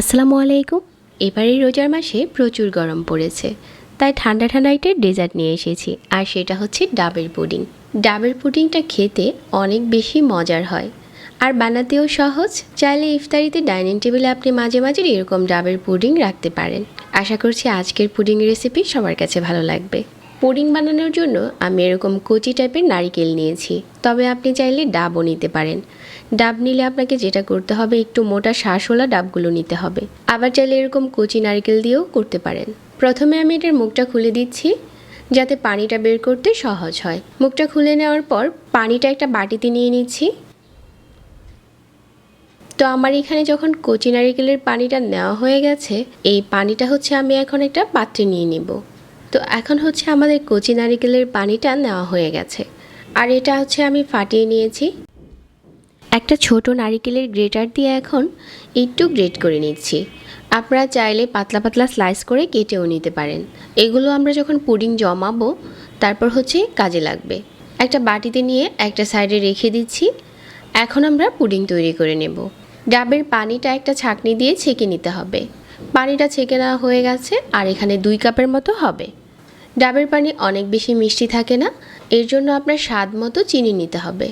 আসসালামু আলাইকুম। এবারে রোজার মাসে প্রচুর গরম পড়েছে, তাই ঠান্ডা ঠান্ডা একটা ডেজার্ট নিয়ে এসেছি, আর সেটা হচ্ছে ডাবের পুডিং। ডাবের পুডিংটা খেতে অনেক বেশি মজার হয়, আর বানাতেও সহজ, চাইলে ইফতারিতে ডাইনিং টেবিলে আপনি মাঝে মাঝে এরকম ডাবের পুডিং রাখতে পারেন। আশা করছি আজকের পুডিং রেসিপি সবার কাছে ভালো লাগবে। পুডিং বানানোর জন্য আমি এরকম কচি টাইপের নারিকেল নিয়েছি, তবে আপনি চাইলে ডাবও নিতে পারেন। ডাব নিলে আপনাকে যেটা করতে হবে, একটু মোটা শ্বাসওয়ালা ডাবগুলো নিতে হবে। আবার চাইলে এরকম কচি নারকেল দিয়েও করতে পারেন। প্রথমে আমি এটার মুখটা খুলে দিচ্ছি, যাতে পানিটা বের করতে সহজ হয়। মুখটা খুলে নেওয়ার পর পানিটা একটা বাটিতে নিয়ে নিচ্ছি। তো আমার এখানে যখন কচি নারিকেলের পানিটা নেওয়া হয়ে গেছে, এই পানিটা হচ্ছে আমি এখন একটা পাত্রে নিয়ে নিব। তো এখন হচ্ছে আমাদের কচি নারিকেলের পানিটা নেওয়া হয়ে গেছে। আর এটা হচ্ছে আমি ফাটিয়ে নিয়েছি। একটা ছোট নারিকেলের গ্রেটার দিয়ে এখন একটু গ্রেট করে নিচ্ছি। আপনারা চাইলে পাতলা পাতলা স্লাইস করে কেটেও নিতে পারেন। এগুলো আমরা যখন পুডিং জমাবো, তারপর হচ্ছে কাজে লাগবে। একটা বাটিতে নিয়ে একটা সাইডে রেখে দিচ্ছি। এখন আমরা পুডিং তৈরি করে নেব। ডাবের পানিটা একটা ছাঁকনি দিয়ে ছেঁকে নিতে হবে। পানিটা ছেঁকে নেওয়া হয়ে গেছে আর এখানে দুই কাপের মতো হবে। ডাবের পানি অনেক বেশি মিষ্টি থাকে না, এর জন্য আপনার স্বাদ মতো চিনি নিতে হবে।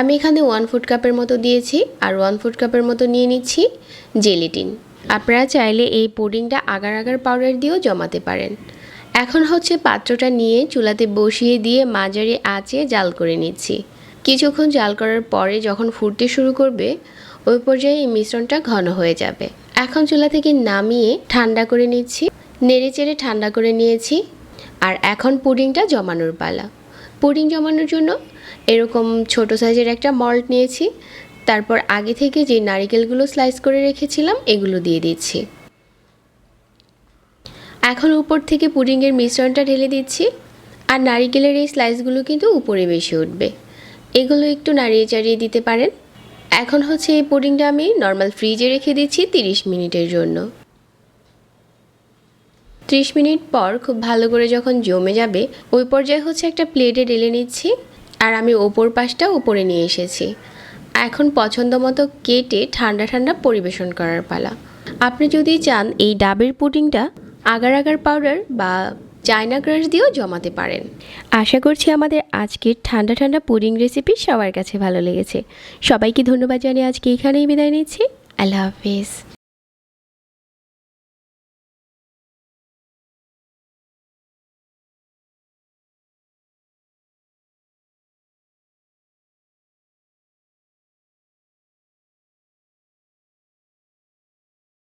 আমি এখানে ওয়ান ফুড কাপের মতো দিয়েছি আর ওয়ান ফুড কাপের মতো নিয়ে নিচ্ছি জেলিটিন আপনারা চাইলে এই পুডিংটা আগার আগার পাউডার দিয়েও জমাতে পারেন। এখন হচ্ছে পাত্রটা নিয়ে চুলাতে বসিয়ে দিয়ে মাঝারি আঁচে জাল করে নিচ্ছি। কিছুক্ষণ জাল করার পরে যখন ফুটতে শুরু করবে, ওই পর্যায়ে এই মিশ্রণটা ঘন হয়ে যাবে। এখন চুলা থেকে নামিয়ে ঠান্ডা করে নিচ্ছি। নেড়ে চেড়ে ঠান্ডা করে নিয়েছি। আর এখন পুডিংটা জমানোর পালা। পুডিং জমানোর জন্য এরকম ছোট সাইজের একটা মল্ট নিয়েছি। তারপর আগে থেকে যে নারিকেলগুলো স্লাইস করে রেখেছিলাম, এগুলো দিয়ে দিচ্ছি। এখন উপর থেকে পুডিংয়ের মিশ্রণটা ঢেলে দিচ্ছি। আর নারিকেলের এই স্লাইসগুলো কিন্তু উপরে বেশি উঠবে। এগুলো একটু নাড়িয়ে চাড়িয়ে দিতে পারেন। এখন হচ্ছে এই পুডিংটা আমি নর্মাল ফ্রিজে রেখে দিচ্ছি তিরিশ মিনিটের জন্য। ত্রিশ মিনিট পর খুব ভালো করে যখন জমে যাবে, ওই পর্যায়ে হচ্ছে একটা প্লেটে ঢেলে নিচ্ছি আর আমি ওপর পাশটা উপরে নিয়ে এসেছি। এখন পছন্দ মতো কেটে ঠান্ডা ঠান্ডা পরিবেশন করার পালা। আপনি যদি চান এই ডাবের পুডিংটা আগার আগার পাউডার বা চায়না ক্রাশ দিয়েও জমাতে পারেন। আশা করছি আমাদের আজকের ঠান্ডা ঠান্ডা পুডিং রেসিপি সবার কাছে ভালো লেগেছে। সবাইকে ধন্যবাদ জানিয়ে আজকে এখানেই বিদায় নিচ্ছি। আল্লাহ হাফিজ।